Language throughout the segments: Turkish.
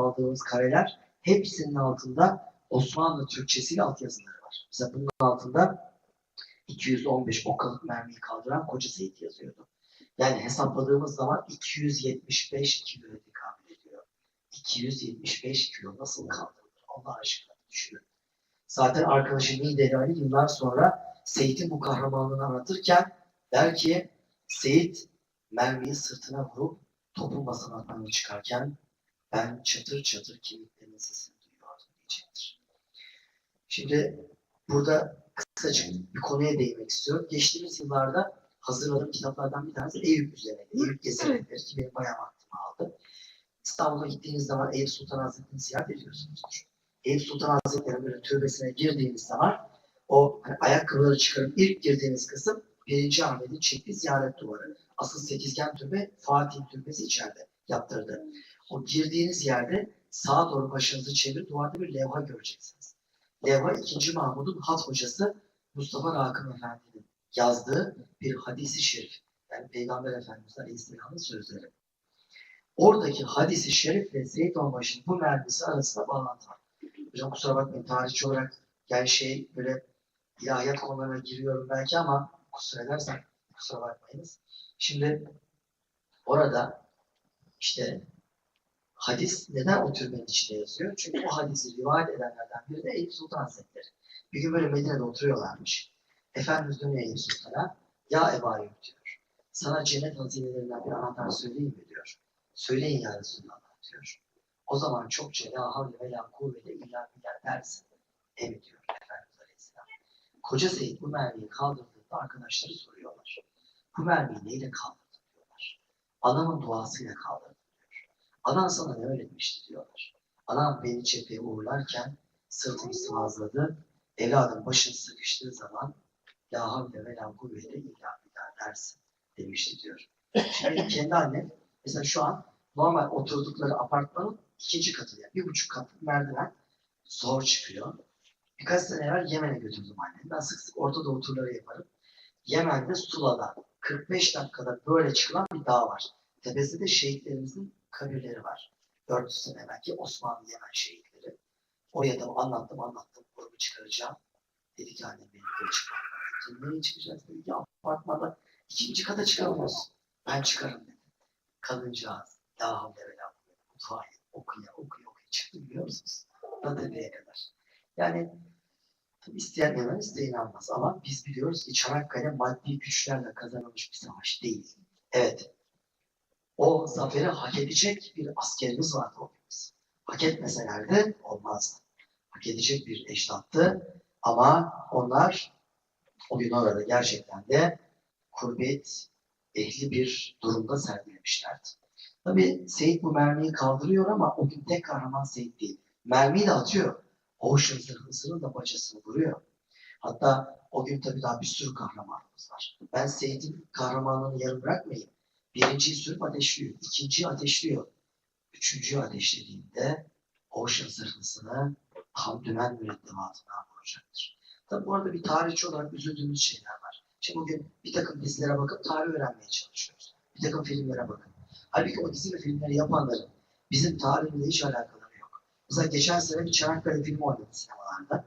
aldığımız kareler hepsinin altında Osmanlı Türkçesiyle altyazıları var. Mesela bunun altında 215 okalık mermiyi kaldıran Koca Seyit yazıyordu. Yani hesapladığımız zaman 275 kiloya tekabül ediyor. 275 kilo nasıl kaldırılır? Allah aşkına düşünün. Zaten arkadaşım Nideli Ali yıllar sonra Seyit'in bu kahramanlığını anlatırken der ki Seyit mermiyi sırtına vurup topun basamaklarını çıkarken ben çatır çatır kemiklerinin sesini duyuyordum diyecektir. Şimdi burada kısacık bir konuya değinmek istiyorum. Geçtiğimiz yıllarda hazırladığım kitaplardan bir tanesi Eyüp üzerine. Eyüp gezileri ki benim bayağı vaktimi aldı. İstanbul'a gittiğiniz zaman Eyüp Sultan Hazretleri'ni ziyaret ediyorsunuzdur. Eyüp Sultan Hazretleri'nin böyle türbesine girdiğiniz zaman o hani ayakkabıları çıkarıp ilk girdiğiniz kısım birinci Ahmet'in çektiği ziyaret duvarı. Asıl sekizgen türbe Fatih Türbesi içeride yaptırdı. O girdiğiniz yerde sağa doğru başınızı çevirip duvarda bir levha göreceksiniz. Levha 2. Mahmud'un hat hocası Mustafa Rakım Efendi'nin yazdığı bir hadisi şerif. Yani Peygamber Efendimiz Aleyhisselam'ın sözleri. Oradaki hadisi şerifle Zeyd Onbaşı'nın bu mermisi arasında bağlantı var. Hocam kusura bakmayın tarihçi olarak yani şey böyle ilahiyat konularına giriyorum belki ama kusura edersen kusura bakmayınız. Şimdi orada işte hadis neden o türbenin içinde yazıyor? Çünkü o hadisi rivayet edenlerden biri de Eyüp Sultan Hazretleri. Bir gün böyle Medine'de oturuyorlarmış. Efendimiz dönüyor Eyüp Sultan'a. Ya Ebu Ayyub diyor. Sana cennet hazinelerinden bir anahtar söyleyeyim mi diyor. Söyleyin ya Resulallah diyor. O zaman çokça la havle ve la kuvvete illa billah dersin. Evet diyor Efendimiz Aleyhisselam. Koca Seyit bu mermiyi kaldırdığında arkadaşları soruyorlar. Bu mermiyi neyle kaldırdın diyorlar. Anamın duasıyla kaldırdım. Anan sana ne öğretmişti diyorlar. Anam beni cepheye uğurlarken sırtımı sıvazladı. Evladım başın sıkıştığı zaman La havle ve la kuvvete illa billah dersin demişti diyor. Şimdi kendi annem mesela şu an normal oturdukları apartmanın ikinci katı yani bir buçuk katlık merdiven zor çıkıyor. Birkaç sene evvel Yemen'e götürdüm annemi. Ben sık sık Orta Doğu turları yaparım. Yemen'de Sula'da 45 dakikada böyle çıkılan bir dağ var. Tepesinde şehitlerimizin kabirleri var. 400 sene evvelki Osmanlı Yemen şehitleri. Oraya da anlattım anlattım grubu çıkaracağım. Dedi ki annem benim böyle çıkmam lazım. Nereye çıkacağız? Dedi ki apartmanda ikinci kata çıkamıyoruz. Ben çıkarım dedi. Kadıncağız. La havle ve la kuvvete. Mutfağa okuya okuya okuya çıktı biliyor musunuz? Da tepeye kadar. Yani isteyen yanar isteyen almaz ama biz biliyoruz ki Çanakkale maddi güçlerle kazanılmış bir savaş değil. Evet. O zaferi hak edecek bir askerimiz vardı o gün. Hak etmeselerdi olmazdı. Hak edecek bir ecdattı ama onlar o gün orada gerçekten de kurbet ehli bir durumda sergilemişlerdi. Tabi Seyit bu mermiyi kaldırıyor ama o gün tek kahraman Seyit değil. Mermiyi de atıyor. Ocean zırhlısının da bacasını vuruyor. Hatta o gün tabii daha bir sürü kahramanımız var. Ben Seyit'in kahramanlığını yarım bırakmayayım. Birinciyi sürüp ateşliyor. ikinciyi ateşliyor. Üçüncüyü ateşlediğinde Ocean zırhlısını tam dümen mürettebatına vuracaktır. Tabi bu arada bir tarihçi olarak üzüldüğümüz şeyler var. Şimdi bugün bir takım dizilere bakıp tarih öğrenmeye çalışıyoruz. Bir takım filmlere bakın. Halbuki o dizi ve filmleri yapanların bizim tarihimizle hiç alakaları yok. Mesela geçen sene bir Çanakkale filmi oynadı sinemalarda.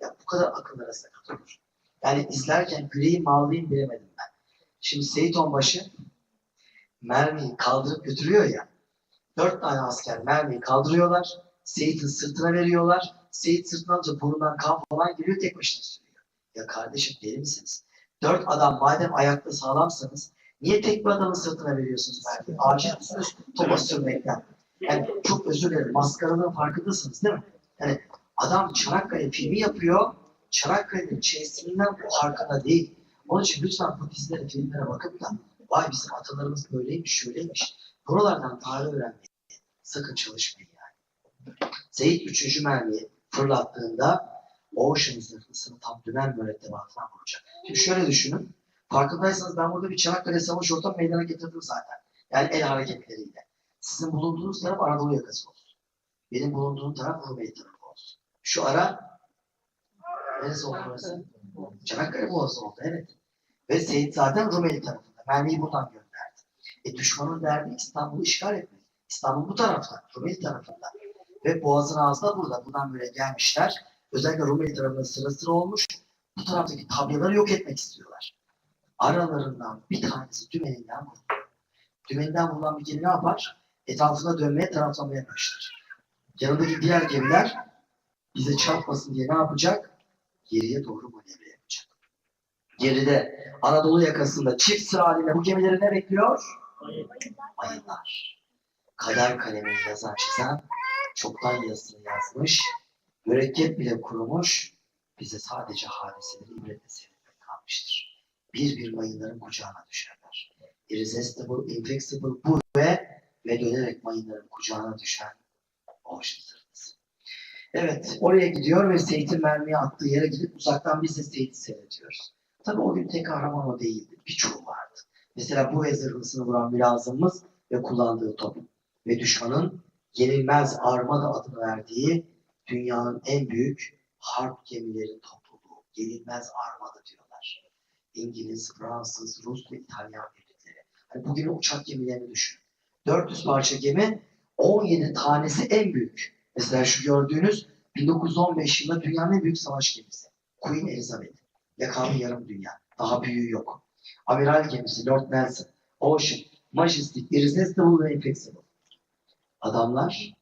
Ya bu kadar akıllara sakat olur. Yani izlerken mi ağlayayım bilemedim ben. Şimdi Seyit Onbaşı mermiyi kaldırıp götürüyor ya. Dört tane asker mermiyi kaldırıyorlar. Seyit'in sırtına veriyorlar. Seyit sırtına alınca burnundan kan falan geliyor tek başına sürüyor. Ya kardeşim deli misiniz? Dört adam madem ayakta sağlamsanız niye tek bir adamın sırtına veriyorsunuz mermiyi? Acil misiniz topa sürmekten? Yani çok özür dilerim. Maskaralığın farkındasınız değil mi? Yani adam Çanakkale filmi yapıyor. Çanakkale'nin çevresinden farkında değil. Onun için lütfen bu dizilere, filmlere bakıp da vay bizim atalarımız böyleymiş, şöyleymiş. Buralardan tarih öğrenmeye sakın çalışmayın yani. Seyit 3. mermiyi fırlattığında Ocean zırhlısını tam dümen mürettebatına vuracak. Şimdi şöyle düşünün. Farkındaysanız ben burada bir Çanakkale Savaşı ortam meydana getirdim zaten. Yani el hareketleriyle. Sizin bulunduğunuz taraf Anadolu yakası olsun. Benim bulunduğum taraf Rumeli tarafı olsun. Şu ara neresi oldu burası? Çanakkale Boğazı oldu evet. Ve Seyit zaten Rumeli tarafında. Mermiyi buradan gönderdi. E düşmanın derdi İstanbul'u işgal etmek. İstanbul bu tarafta, Rumeli tarafında. Ve boğazın ağzı da burada. Buradan böyle gelmişler. Özellikle Rumeli tarafında sıra sıra olmuş. Bu taraftaki tabyaları yok etmek istiyorlar. Aralarından bir tanesi dümeninden vurdu. Dümeninden vurulan bir gemi ne yapar? Etrafına dönmeye, taraflamaya başlar. Yanındaki diğer gemiler bize çarpmasın diye ne yapacak? Geriye doğru manevra. Geride Anadolu yakasında çift sıra halinde bu gemileri ne bekliyor? Mayınlar. Kader kalemini yazan çizen çoktan yazısını yazmış, mürekkep bile kurumuş, bize sadece hadiseleri ibretle seyretmek kalmıştır. Bir bir mayınların kucağına düşerler. Irresistible, inflexible bu ve ve dönerek mayınların kucağına düşen Ocean Sırtısı. Evet, oraya gidiyor ve Seyit'in mermiye attığı yere gidip uzaktan biz de Seyit'i seyrediyoruz. Tabii o gün tek kahraman o değildi, birçoğu vardı. Mesela bu zırhlısını vuran mülazımımız ve kullandığı top ve düşmanın yenilmez armada adını verdiği dünyanın en büyük harp gemileri topluluğu. Yenilmez armada diyorlar. İngiliz, Fransız, Rus ve İtalyan birlikleri. Hani bugünün uçak gemilerini düşün. 400 parça gemi 17 tanesi en büyük. Mesela şu gördüğünüz 1915 yılında dünyanın en büyük savaş gemisi. Queen Elizabeth. Yakanlı yarım dünya. Daha büyüğü yok. Amiral gemisi Lord Nelson. Ocean, Majestic, Irresistible ve Inflexible. Adamlar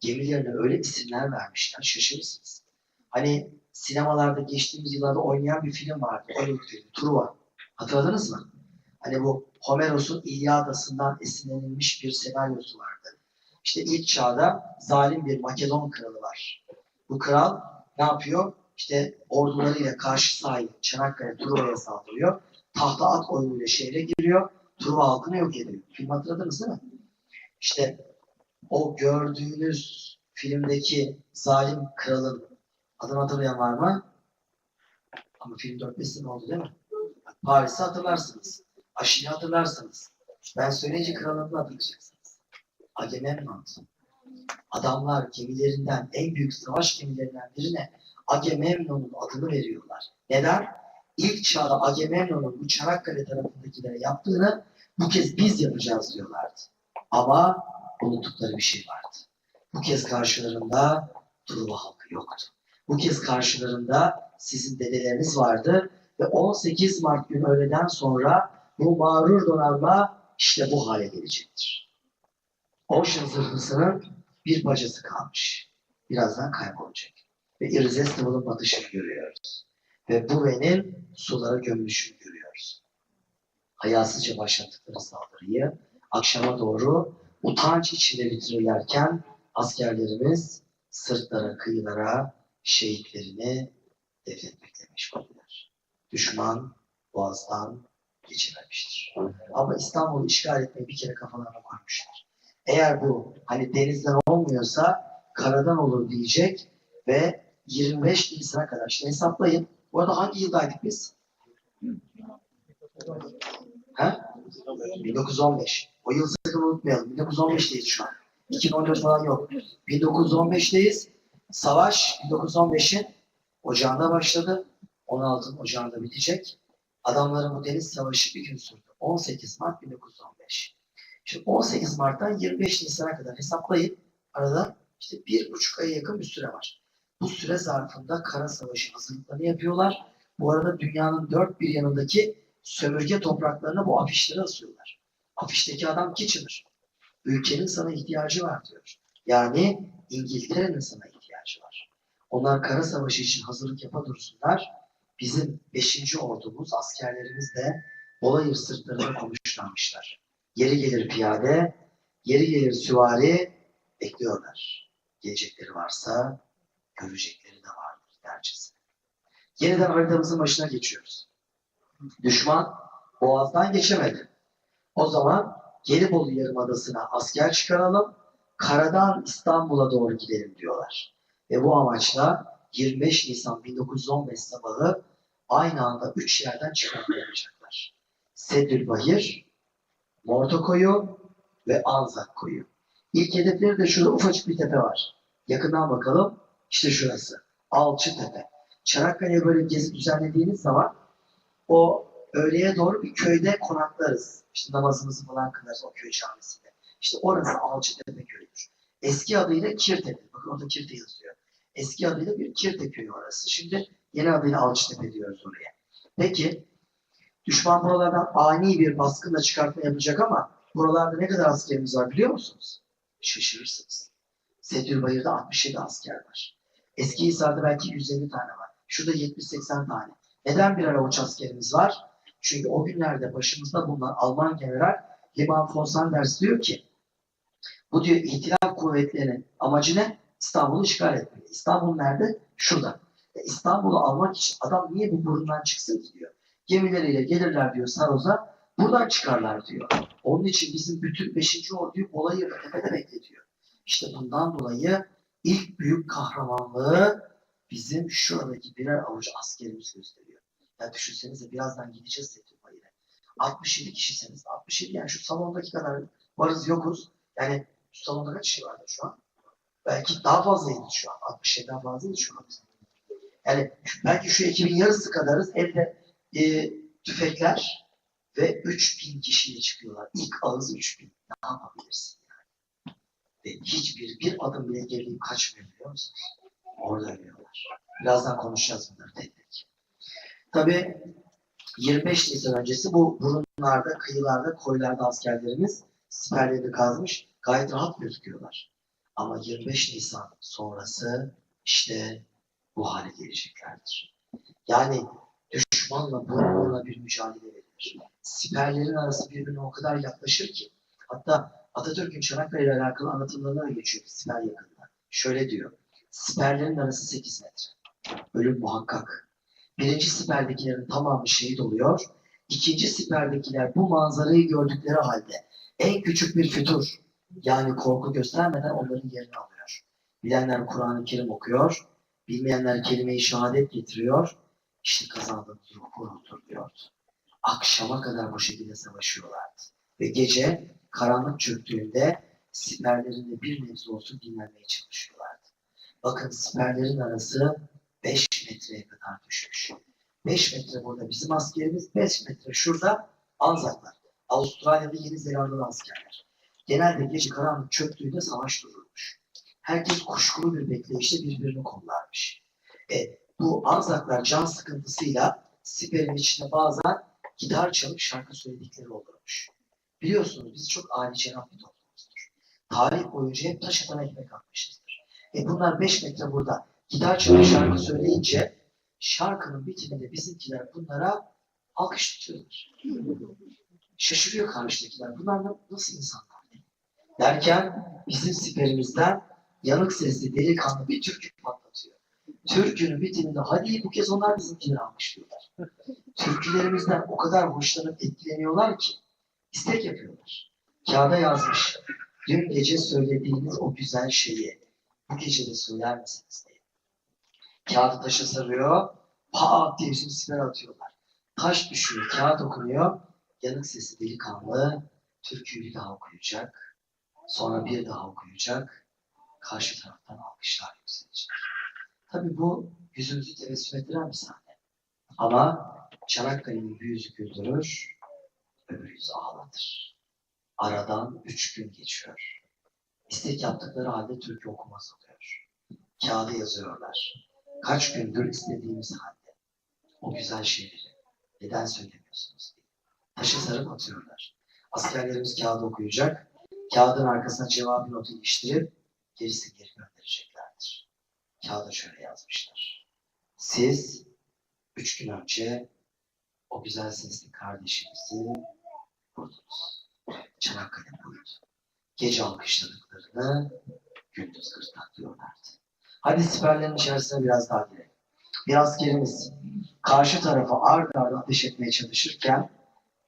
gemilerine öyle isimler vermişler, şaşırırsınız. Hani sinemalarda geçtiğimiz yıllarda oynayan bir film vardı, Hollywood filmi, Truva. Hatırladınız mı? Hani bu Homeros'un İlyadası'ndan esinlenilmiş bir senaryosu vardı. İşte ilk çağda zalim bir Makedon kralı var. Bu kral ne yapıyor? İşte ordularıyla karşı sahip Çanakkale Truva'ya saldırıyor. Tahta at oyunuyla şehre giriyor. Truva halkını yok ediyor. Film hatırladınız değil mi? İşte o gördüğünüz filmdeki zalim kralın adını hatırlayan var mı? Ama film 4-5 sene oldu değil mi? Paris'i hatırlarsınız. Aşil'i hatırlarsınız. Ben söyleyince kralın adını hatırlayacaksınız. Agamemnon. Adamlar gemilerinden, en büyük savaş gemilerinden birine Agamemnon'un adını veriyorlar. Neden? İlk çağda Agamemnon'un bu Çanakkale tarafındakilere yaptığını bu kez biz yapacağız diyorlardı. Ama unuttukları bir şey vardı. Bu kez karşılarında Truva halkı yoktu. Bu kez karşılarında sizin dedeleriniz vardı ve 18 Mart günü öğleden sonra bu mağrur donanma işte bu hale gelecektir. Ocean zırhlısının bir bacası kalmış. Birazdan kaybolacak. Ve Irresistible'ın batışını görüyoruz. Ve Buve'nin sulara gömülüşünü görüyoruz. Hayasızca başlattıkları saldırıyı akşama doğru utanç içinde bitirirlerken askerlerimiz sırtlara, kıyılara şehitlerini defnetmekle meşguller. Düşman boğazdan geçememiştir. Ama İstanbul'u işgal etmeyi bir kere kafalarına koymuşlar. Eğer bu hani denizden olmuyorsa karadan olur diyecek ve 25 Nisan'a kadar işte hesaplayın. Bu arada hangi yıldaydık biz? Ha? 1915. O yıl sakın unutmayalım. 1915'teyiz şu an. 2014 falan yok. 1915'teyiz. Savaş 1915'in ocağında başladı. 16'ın ocağında bitecek. Adamların bu deniz savaşı bir gün sürdü. 18 Mart 1915. Şimdi 18 Mart'tan 25 Nisan'a kadar hesaplayın. Arada işte bir buçuk aya yakın bir süre var. Bu süre zarfında kara savaşı hazırlıklarını yapıyorlar. Bu arada dünyanın dört bir yanındaki sömürge topraklarına bu afişleri asıyorlar. Afişteki adam Kitchener. Ülkenin sana ihtiyacı var diyor. Yani İngiltere'nin sana ihtiyacı var. Onlar kara savaşı için hazırlık yapa dursunlar. Bizim 5. ordumuz, askerlerimiz de Bolayır sırtlarına konuşlanmışlar. Yeri gelir piyade, yeri gelir süvari bekliyorlar. Gelecekleri varsa görecekleri de vardır dercesine. Yeniden haritamızın başına geçiyoruz. Düşman Boğaz'dan geçemedi. O zaman Gelibolu Yarımadası'na asker çıkaralım, karadan İstanbul'a doğru gidelim diyorlar. Ve bu amaçla 25 Nisan 1915 sabahı aynı anda üç yerden çıkarma yapacaklar. Sedülbahir, Mortokoyu ve Anzak koyu. İlk hedefleri de şurada ufacık bir tepe var. Yakından bakalım. İşte şurası. Alçı Tepe. Çanakkale'ye böyle gezip düzenlediğiniz zaman o öğleye doğru bir köyde konaklarız. İşte namazımızı falan kılarız o köy camisinde. İşte orası Alçıtepe köyüdür. Eski adıyla Kirtepe. Bakın orada Kirte yazıyor. Eski adıyla bir Kirte köyü orası. Şimdi yeni adıyla Alçıtepe diyoruz oraya. Peki düşman buralardan ani bir baskınla çıkartma yapacak ama buralarda ne kadar askerimiz var biliyor musunuz? Şaşırırsınız. Sedülbayır'da 67 asker var. Eskihisar'da belki 150 tane var. Şurada 70-80 tane. Neden bir avuç askerimiz var? Çünkü o günlerde başımızda bulunan Alman general Liman von Sanders diyor ki bu diyor ihtilal kuvvetlerinin amacı ne? İstanbul'u işgal etmek. İstanbul nerede? Şurada. E, İstanbul'u almak için adam niye bu burundan çıksın ki diyor. Gemileriyle gelirler diyor Saroz'a. Buradan çıkarlar diyor. Onun için bizim bütün 5. orduyu Bolayı ve tepede bekletiyor. İşte bundan dolayı ilk büyük kahramanlığı bizim şuradaki birer avuç askerimiz gösteriyor. Ya düşünsenize birazdan gideceğiz Setülbayır'a. 67 kişisiniz. 67 yani şu salondaki kadar varız yokuz. Yani şu salonda kaç kişi vardır şu an? Belki daha fazlaydı şu an. 67'den fazlaydı şu an. Yani belki şu ekibin yarısı kadarız. Elde e, tüfekler ve 3000 kişiyle çıkıyorlar. İlk ağız 3000. Ne yapabilirsin yani? Ve hiçbir bir adım bile gerileyip kaçmıyor biliyor musunuz? Orada ölüyorlar. Birazdan konuşacağız bunları tek tek. Tabii 25 Nisan öncesi bu burunlarda, kıyılarda, koylarda askerlerimiz siperlerini kazmış. Gayet rahat gözüküyorlar. Ama 25 Nisan sonrası işte bu hale geleceklerdir. Yani düşmanla burun buruna bir mücadele verilir. Siperlerin arası birbirine o kadar yaklaşır ki hatta Atatürk'ün Çanakkale ile alakalı anlatımlarına da geçiyor siper yakında. Şöyle diyor. Siperlerin arası 8 metre. Ölüm muhakkak. Birinci siperdekilerin tamamı şehit oluyor. İkinci siperdekiler bu manzarayı gördükleri halde en küçük bir fütur yani korku göstermeden onların yerini alıyor. Bilenler Kur'an-ı Kerim okuyor. Bilmeyenler kelime-i şehadet getiriyor. İşte kazandığımız ruhu diyordu. Akşama kadar bu şekilde savaşıyorlardı. Ve gece karanlık çöktüğünde siperlerinde bir nebze olsun dinlenmeye çalışıyorlardı. Bakın siperlerin arası 5 metreye kadar düşmüş. 5 metre burada bizim askerimiz, 5 metre şurada Anzaklar. Avustralya'da Yeni Zelandalı askerler. Genelde gece karanlık çöktüğünde savaş dururmuş. Herkes kuşkulu bir bekleyişle birbirini kollarmış. E, bu Anzaklar can sıkıntısıyla siperin içinde bazen gitar çalıp şarkı söyledikleri olurmuş. Biliyorsunuz biz çok âli cenap bir toplumuzdur. Tarih boyunca hep taş atan ekmek atmışızdır. E bunlar 5 metre burada gitar çalıp şarkı söyleyince şarkının bitiminde bizimkiler bunlara alkış tutuyorlar. Şaşırıyor karşıdakiler. Bunlar na- nasıl insanlar? Derken bizim siperimizden yanık sesli delikanlı bir türkü patlatıyor. Türkünün bitiminde hadi bu kez onlar bizimkileri alkışlıyorlar. Türkülerimizden o kadar hoşlanıp etkileniyorlar ki istek yapıyorlar. Kağıda yazmış. Dün gece söylediğiniz o güzel şeyi bu gece de söyler misiniz diye. Kağıdı taşa sarıyor. Pat diye bizim siper atıyorlar. Taş düşüyor, kağıt okunuyor. Yanık sesi delikanlı türküyü bir daha okuyacak. Sonra bir daha okuyacak. Karşı taraftan alkışlar yükselecek. Tabii bu yüzümüzü tebessüm ettiren bir sahne. Ama Çanakkale'nin bir yüzü güldürür, öbür yüzü ağlatır. Aradan üç gün geçiyor. İstek yaptıkları halde türkü okumaz oluyor. Kağıda yazıyorlar. Kaç gündür istediğimiz halde. O güzel şeyleri neden söylemiyorsunuz. Taşı sarıp atıyorlar. Askerlerimiz kağıdı okuyacak. Kağıdın arkasına cevabı notu iliştirip gerisi geri göndereceklerdir. Kağıda şöyle yazmışlar. Siz üç gün önce o güzel sesli kardeşimizi vurdunuz. Çanakkale buydu. Gece alkışladıklarını gündüz gırtlaklıyorlardı. Hadi siperlerin içerisine biraz daha girelim. Bir askerimiz karşı tarafa ard arda ateş etmeye çalışırken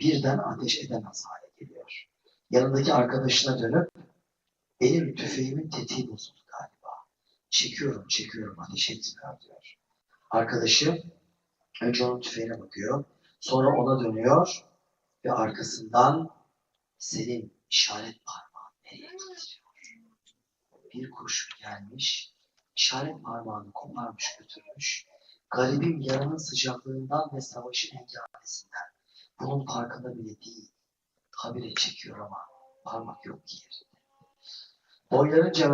birden ateş edemez hale geliyor. Yanındaki arkadaşına dönüp benim tüfeğimin tetiği bozuldu galiba. Çekiyorum çekiyorum ateş etmiyor diyor. Arkadaşı önce onun tüfeğine bakıyor. Sonra ona dönüyor ve arkasından senin işaret parmağın nereye gitti diyor. Bir kurşun gelmiş, işaret parmağını koparmış götürmüş. Garibim yaranın sıcaklığından ve savaşın engelmesinden. Bunun farkında bile değil. Habire çekiyor ama parmak yok ki yerinde. Boylarınca